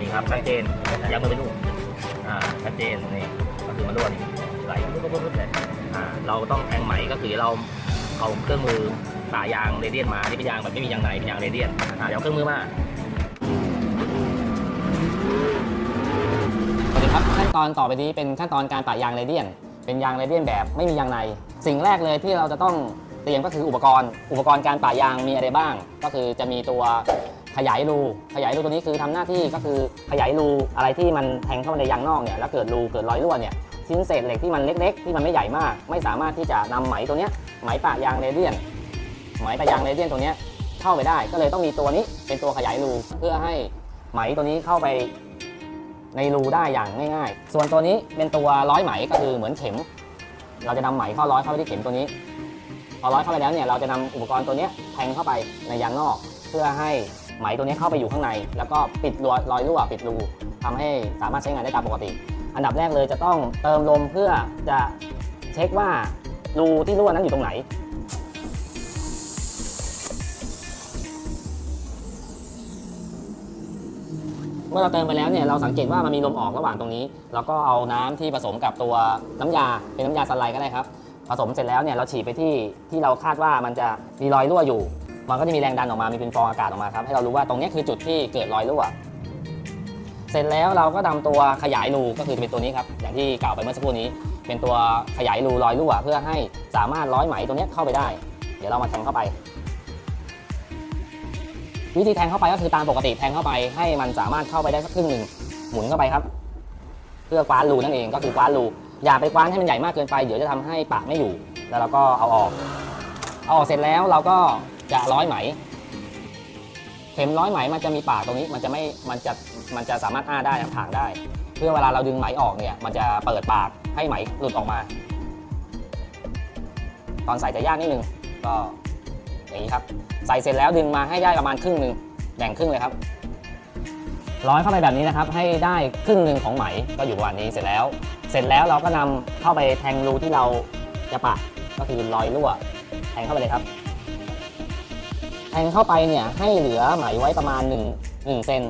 นี่ครับชัดเจนยังมือไปดูอ่าชัดเจนนี่ก็คือมันรั่วนี่ไหลปุ๊บปุ๊บปุ๊บเลยอ่าเราต้องแทงไหมก็คือเราเอาเครื่องมือป่ายางเรเดียนมานี่เป็นยางแบบไม่มียางในเป็นยางเรเดียนอ่าเดี๋ยวเอาเครื่องมือมาสวัสดีครับขั้นตอนต่อไปนี้เป็นขั้นตอนการปะยางเรเดียน เป็นยางเรเดียนแบบไม่มียางใน สิ่งแรกเลยที่เราจะต้องเตรียมก็คืออุปกรณ์ อุปกรณ์การปะยางมีอะไรบ้าง ก็คือจะมีตัว ขยายรูขยายรูตัวนี้คือทำหน้าที่ก็คือขยายรูอะไรที่มันแทงเข้ามาในยางนอกเนี่ยแล้วเกิดรูเกิดรอยรั่วเนี่ยชิ้นเศษเหล็กที่มันเล็ก ๆ ที่มันไม่ใหญ่มาก ไม่สามารถที่จะนำไหมตัวเนี้ยไหมปะยางเรเดียนไหมปะยางเรเดียนตัวเนี้ยเข้าไปได้ ก็เลยต้องมีตัวนี้เป็นตัวขยายรูเพื่อให้ไหมตัวนี้เข้าไปในรูได้อย่างง่ายๆ ส่วนตัวนี้เป็นตัวร้อยไหมก็คือเหมือนเข็ม เราจะนำไหมเข้าร้อยเข้าไปที่เข็มตัวนี้ พอร้อยเข้าไปแล้วเนี่ยเราจะนำอุปกรณ์ตัวเนี้ยแทงเข้าไปในยางนอก เพื่อให้ ไหมตัวนี้เข้าไปอยู่ข้างใน แล้วก็ปิดรอยรอยรั่วปิดรูทำให้สามารถใช้งานได้ตามปกติ อันดับแรกเลยจะต้องเติมลมเพื่อจะเช็คว่ารูที่รั่วนั้นอยู่ตรงไหน เมื่อเราเติมไปแล้วเนี่ยเราสังเกตว่ามันมีลมออกระหว่างตรงนี้ แล้วก็เอาน้ำที่ผสมกับตัวน้ำยาเป็นน้ำยาสไลด์ก็ได้ครับ ผสมเสร็จแล้วเนี่ยเราฉีดไปที่ที่เราคาดว่ามันจะมีรอยรั่วอยู่ มันก็จะมีแรงดันออกมา มีเป็นฟองอากาศออกมาครับ ให้เรารู้ว่าตรงนี้คือจุดที่เกิดรอยรั่ว เสร็จแล้วเราก็นำตัวขยายรูก็คือจะเป็นตัวนี้ครับ อย่างที่กล่าวไปเมื่อสักครู่นี้ เป็นตัวขยายรูรอยรั่ว เพื่อให้สามารถร้อยไหมตัวนี้เข้าไปได้ เดี๋ยวเรามาแทงเข้าไป วิธีแทงเข้าไปก็คือตามปกติแทงเข้าไป ให้มันสามารถเข้าไปได้สักครึ่งหนึ่งหมุนเข้าไปครับ เพื่อกว้านรูนั่นเองก็คือกว้านรูอย่าไปกว้านให้มันใหญ่มากเกินไป เดี๋ยวจะทำให้ปากไม่อยู่ แล้วเราก็เอาออก เอาออกเสร็จแล้วเราก็ จะร้อยไหม เข็มร้อยไหมมันจะมีปากตรงนี้ มันจะไม่ มันจะ มันจะสามารถอ้าได้ถางได้ เพื่อเวลาเราดึงไหมออกเนี่ย มันจะเปิดปากให้ไหมหลุดออกมา ตอนใส่จะยากนิดนึง ก็อย่างนี้ครับ ใส่เสร็จแล้วดึงมาให้ได้ประมาณครึ่งหนึ่งแบ่งครึ่งเลยครับ ร้อยเข้าไปแบบนี้นะครับ ให้ได้ครึ่งหนึ่งของไหมก็อยู่ประมาณนี้เสร็จแล้ว เสร็จแล้วเราก็นำเข้าไปแทงรูที่เราจะปะก็คือรอยรั่วแทงเข้าไปเลยครับ แทงเข้าไปเนี่ยให้เหลือไหมไว้ประมาณ1 1เซน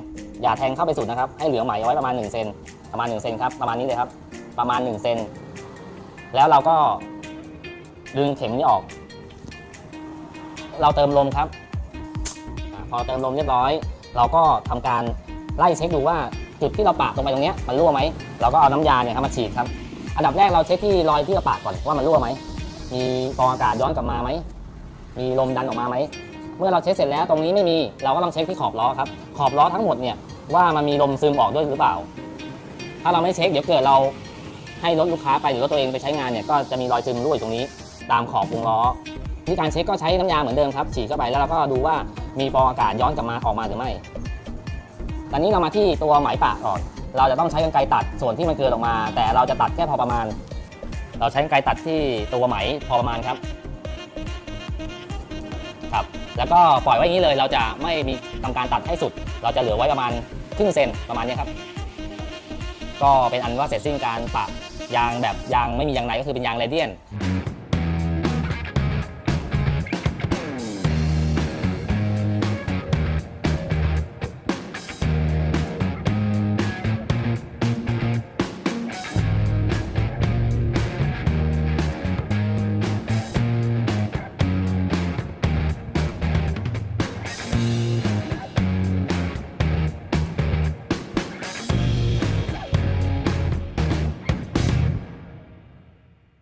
อย่าแทงเข้าไปสุดนะครับ ให้เหลือไหมไว้ประมาณ1เซนประมาณ1เซนครับประมาณนี้เลยครับ ประมาณ1เซนแล้วเราก็ดึงเข็มนี้ออก เราเติมลมครับ พอเติมลมเรียบร้อย เราก็ทำการไล่เช็คดูว่าจุดที่เราปะตรงไปตรงเนี้ยมันรั่วไหมเราก็เอาน้ำยาเนี่ยครับมาฉีดครับ อันดับแรกเราเช็คที่รอยที่เราปะก่อนว่ามันรั่วไหมมีฟองอากาศย้อนกลับมาไหมมีลมดันออกมาไหม เมื่อเราเช็คเสร็จแล้วตรงนี้ไม่มีเราก็ต้องเช็คที่ขอบล้อครับขอบล้อทั้งหมดเนี่ยว่ามันมีลมซึมออกด้วยหรือเปล่า ถ้าเราไม่เช็คเดี๋ยวเกิดเราให้รถลูกค้าไปหรือรถตัวเองไปใช้งานเนี่ยก็จะมีรอยซึมรั่วอยู่ตรงนี้ ตามขอบวงล้อวิธีการเช็คก็ใช้น้ำยาเหมือนเดิมครับฉีดเข้าไปแล้วเราก็ดูว่ามีฟองอากาศย้อนกลับมาออกมาหรือไม่ ตอนนี้เรามาที่ตัวไหมปากก่อน เราจะต้องใช้กรรไกรตัดส่วนที่มันเกินออกมา แต่เราจะตัดแค่พอประมาณ เราใช้กรรไกรตัดที่ตัวไหมพอประมาณครับ ครับแล้วก็ปล่อยไว้อย่างนี้เลยเราจะไม่มีทำการตัดให้สุด เราจะเหลือไว้ประมาณครึ่งเซนประมาณนี้ครับ ก็เป็นอันว่าเสร็จสิ้นการปะยางแบบยางไม่มียางในก็คือเป็นยางเรเดียน